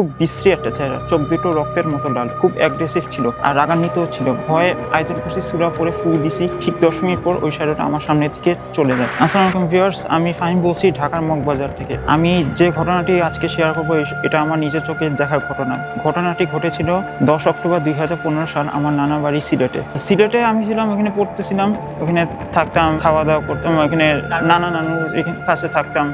খুব বিশ্রী একটা চেহারা। চোখ দুটো রক্তের মতো লাল, খুব অ্যাগ্রেসিভ ছিল আর রাগান্বিত ছিল। ভয়ে আয়তন কুসি সুরা পরে ফু দিছি। ঠিক দশ মিনিট পর ওই শ্যাডোটা আমার সামনে থেকে চলে যায়। আসসালামু আলাইকুম ভিউয়ার্স আমি ফাহিম বলছি ঢাকার মগবাজার থেকে। আমি যে ঘটনাটি আজকে শেয়ার করব এটা আমার নিজের চোখে দেখা ঘটনা। ঘটনাটি ঘটেছিল দশ অক্টোবর দুই হাজার পনেরো সাল আমার নানা বাড়ি সিলেটে। সিলেটে আমি ছিলাম, ওখানে পড়তেছিলাম, ওখানে থাকতাম খাওয়া দাওয়া করতাম, ওখানে নানা নানুর কাছে থাকতাম।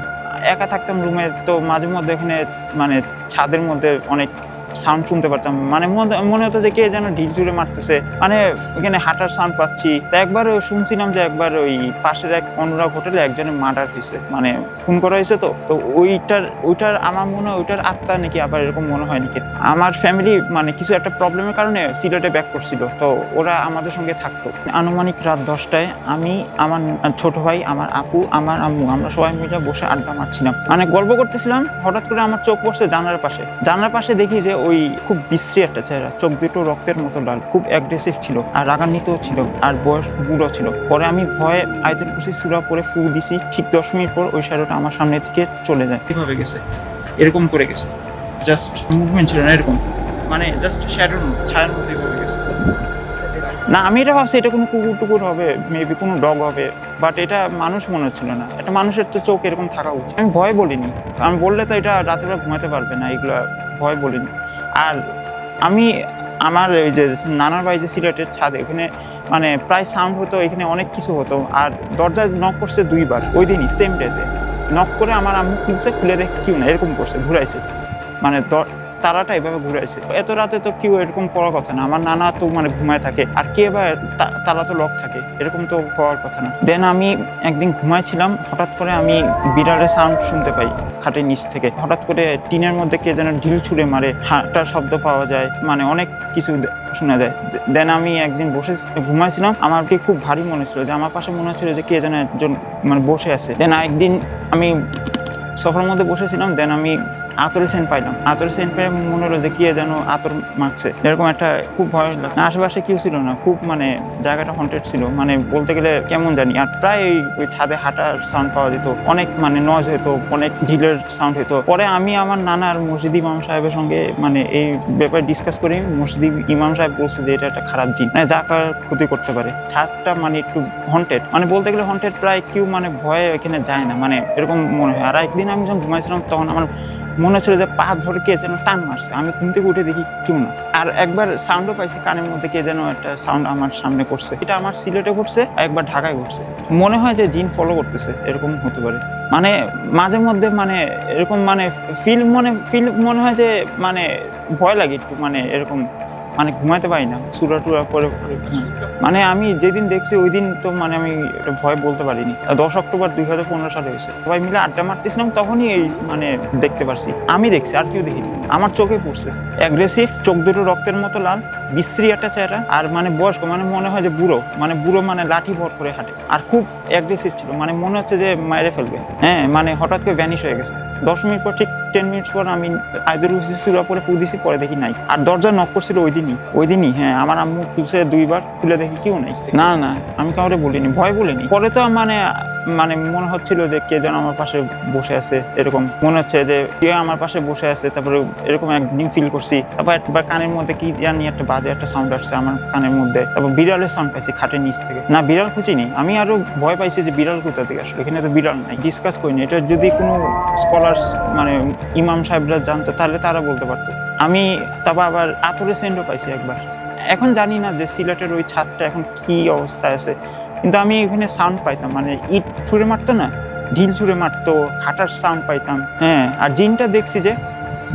একা থাকতাম রুমে তো মাঝে মধ্যে এখানে মানে ছাদের মধ্যে অনেক সাউন্ড শুনতে পারতাম। মানে মনে- হতো যে কে যেন ঢিল চুড়ে মারতেছে। মানে ওখানে হাঁটার সাউন্ড পাচ্ছি। তো একবার শুনছিলাম যে একবার ওই পাশের এক অনুরাগ হোটেলে একজনের মার্ডার হয়েছে। মানে খুন করা হয়েছে তো। তো ওইটার ওইটার আমার মনে হয় ওইটার আত্মা নাকি আবার এরকম মনে হয় নাকি? আমার ফ্যামিলি মানে কিছু একটা প্রবলেমের কারণে সিলেটে ব্যাক করছিল। তো ওরা আমাদের সঙ্গে থাকতো। আনুমানিক রাত দশটায় আমি, আমার ছোট ভাই, আমার আপু, আমার আম্মু, আমরা সবাই মিলে বসে আড্ডা মারছিলাম। মানে গল্প করতেছিলাম। হঠাৎ করে আমার চোখ পড়ছে জানালার পাশে। জানালার পাশে দেখি যে ওই খুব বিশ্রী একটা চেহারা। চোখ দুটো রক্তের মতো লাল খুব অ্যাগ্রেসিভ ছিল আর রাগান্বিত ছিল আর বয়স বুড়ো ছিল। পরে আমি ভয়ে আয়তন কুসি সুরা পরে ফু দিছি। ঠিক দশ মিনিট পর ওই শ্যাডোটা আমার সামনে থেকে চলে যায়। কীভাবে গেছে? এরকম করে গেছে। জাস্ট মুভমেন্ট ছিল না এরকম। মানে জাস্ট শ্যাডোর মতো ছায়ার মতো এভাবে গেছে। না আমি এটা ভাবছি এটা কোনো কুকুর টুকুর হবে মেবি কোনো ডগ হবে। বাট এটা মানুষ মনে হচ্ছিল না। একটা মানুষের তো চোখ এরকম থাকা উচিত। আমি ভয় বলিনি। আমি বললে তো এটা রাতের ঘুমাতে পারবে না এগুলো ভয় বলিনি। আর আমি আমার ওই যে নানার বাড়ি যে সিলেটের ছাদে এখানে মানে প্রায় সাউন্ড হতো, এখানে অনেক কিছু হতো। আর দরজা নক করছে দুইবার, ওই দিনই সেম ডেতে নক করে আমার আম্মু খুলছে, খুলে দেখে কেউ না এরকম করছে, ঘুরাইছে। মানে তারাটা এভাবে ঘুরাইছে এত রাতে তো কেউ এরকম করার কথা না। আমার নানা তো মানে ঘুমায় থাকে। আর কে বা তারা তো লক থাকে। এরকম তো হওয়ার কথা না। দেন আমি একদিন ঘুমাইছিলাম। হঠাৎ করে আমি বিড়ালের সাউন্ড শুনতে পাই খাটের নিচ থেকে। হঠাৎ করে টিনের মধ্যে কে যেন ঢিল ছুঁড়ে মারে। হাঁটার শব্দ পাওয়া যায়। মানে অনেক কিছু শোনা যায়। দেন আমি একদিন বসে ঘুমাইছিলাম। আমাকে খুব ভারী মনে ছিল যে, আমার পাশে মনে হচ্ছিল যে, কে যেন একজন মানে বসে আছে। দেন একদিন আমি সফরের মধ্যে বসেছিলাম। দেন আমি আতরের সেন্ট পাইলাম আতরের সেন্ট পেয়ে মনে হলো যে কি যেন আতর মাখছে এরকম একটা খুব ভয় লাগছে। আশেপাশে কেউ ছিল না। খুব মানে জায়গাটা হন্টেড ছিল। মানে বলতে গেলে কেমন জানি। আর প্রায় ওই- ছাদে হাঁটার সাউন্ড পাওয়া যেত। অনেক মানে নজ হতো, অনেক ঢিলের সাউন্ড হতো। পরে আমি আমার নানার মসজিদ ইমাম সাহেবের সঙ্গে মানে এই ব্যাপারে ডিসকাস করি। মসজিদ ইমাম সাহেব বলছে যে, এটা একটা খারাপ জিন মানে যা ক্ষতি করতে পারে। ছাদটা মানে একটু হন্টেড মানে বলতে গেলে হন্টেড প্রায় কেউ মানে ভয়ে এখানে যায় না। মানে এরকম মনে হয়। আর একদিন আমি যখন ঘুমাইছিলাম, তখন আমার মনে হচ্ছিল যে পা ধরে কে যেন টান মারছে। আমি ঘুম থেকে উঠে দেখি কেউ না। আর একবার সাউন্ডও পাইছে, কানের মধ্যে কে যেন একটা সাউন্ড আমার সামনে করছে। এটা আমার সিলেটে ঘটছে, একবার ঢাকায় ঘটছে। মনে হয় যে জিন ফলো করতেছে, এরকম হতে পারে। মানে মাঝে মধ্যে মানে এরকম মানে ফিল মনে ফিল মনে হয় যে মানে ভয় লাগে একটু মানে এরকম মানে ঘুমাতে পারি না, সুরা টুরা করে মানে আমি যেদিন দেখছি ওই দিন তো মানে আমি ভয় বলতে পারিনি। দশ অক্টোবর দুই হাজার পনেরো সালে হয়েছে। সবাই মিলে আড্ডা মারতেছিলাম, তখনই এই মানে দেখতে পারছি। আমি দেখছি, আর কেউ দেখিনি। আমার চোখে পড়ছে। অ্যাগ্রেসিভ, চোখ দুটো রক্তের মতো লাল, বিশ্রী একটা চেহারা। আর মানে বয়স্ক মানে মনে হয় যে বুড়ো। মানে বুড়ো মানে লাঠি ভর করে হাঁটে। আর খুব অ্যাগ্রেসিভ ছিল। মানে মনে হচ্ছে যে মায়েরে ফেলবে। হ্যাঁ মানে হঠাৎ করে ভ্যানিশ হয়ে গেছে। দশ মিনিট পর ঠিক টেন মিনিটস পর আমি আইদুল সুরা পরে ফু দিছি, পরে দেখি নাই। আর দরজা নক করছিল ওই দিনই ওই দিনই হ্যাঁ আমার আম্মু খুলছে দুইবার, খুলে দেখি কেউ নাই। না না, আমি কাউরে বলিনি, ভয় বলিনি। পরে তো মানে মানে মনে হচ্ছিল যে কে যেন আমার পাশে বসে আছে, এরকম। মনে হচ্ছে যে কে আমার পাশে বসে আছে, তারপরে এরকম একদিন ফিল করছি। তারপর একবার কানের মধ্যে কি জানি একটা বাজে একটা সাউন্ড আসছে আমার কানের মধ্যে। তারপর বিড়ালের সাউন্ড পাইছি খাটের নিচ থেকে। না, বিড়াল খুঁজিনি। আমি আরও ভয় পাইছি যে বিড়াল কোথা থেকে আসলে। এখানে তো বিড়াল নাই ডিসকাস করিনি। এটা যদি কোনো স্কলার্স মানে ইমাম সাহেবরা জানতো, তাহলে তারা বলতে পারতো। আমি তারপর আবার আতরে সেন্ডও পাইছি একবার। এখন জানি না যে সিলেটের ওই ছাদটা এখন কি অবস্থায় আছে। কিন্তু আমি এখানে সাউন্ড পাইতাম মানে ইট ছুঁড়ে মারতো না, ঢিল ছুঁড়ে মারতো, হাঁটার সাউন্ড পাইতাম হ্যাঁ আর জিনটা দেখছি যে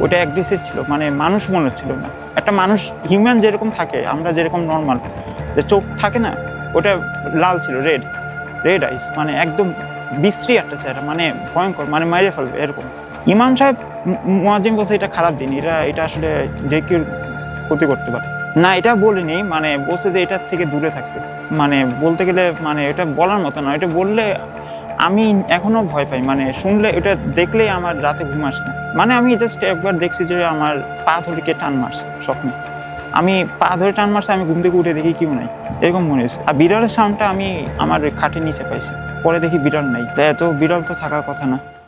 ওটা এক অ্যাগ্রেসিভ ছিল মানে মানুষ মনে হচ্ছিল না। একটা মানুষ হিউম্যান যেরকম থাকে, আমরা যেরকম নর্মাল যে চোখ থাকে না, ওটা লাল ছিল রেড রেড আইস মানে একদম বিশ্রী একটা চেহারা মানে ভয়ঙ্কর মানে মাইরে ফেলবে, এরকম। ইমাম সাহেব মোয়াজিম বলছে এটা খারাপ দিন এটা এটা আসলে যে কেউ ক্ষতি করতে পারে। না, এটা বলিনি মানে বলছে যে এটার থেকে দূরে থাকতে। মানে বলতে গেলে মানে এটা বলার মতো না, এটা বললে আমি এখনও ভয় পাই মানে শুনলে এটা দেখলেই আমার রাতে ঘুম আসে না। মানে আমি জাস্ট একবার দেখছি যে আমার পা ধরে কে টান মারছে, স্বপ্নে। আমি পা ধরে টান মারছে, আমি ঘুম থেকে উঠে দেখি কেউ নাই, এরকম মনে হয়েছে। আর বিড়ালের সাউন্ডটা আমি আমার খাটের নিচে পাইছি, পরে দেখি বিড়াল নাই। তাই এত বিড়াল তো থাকার কথা না।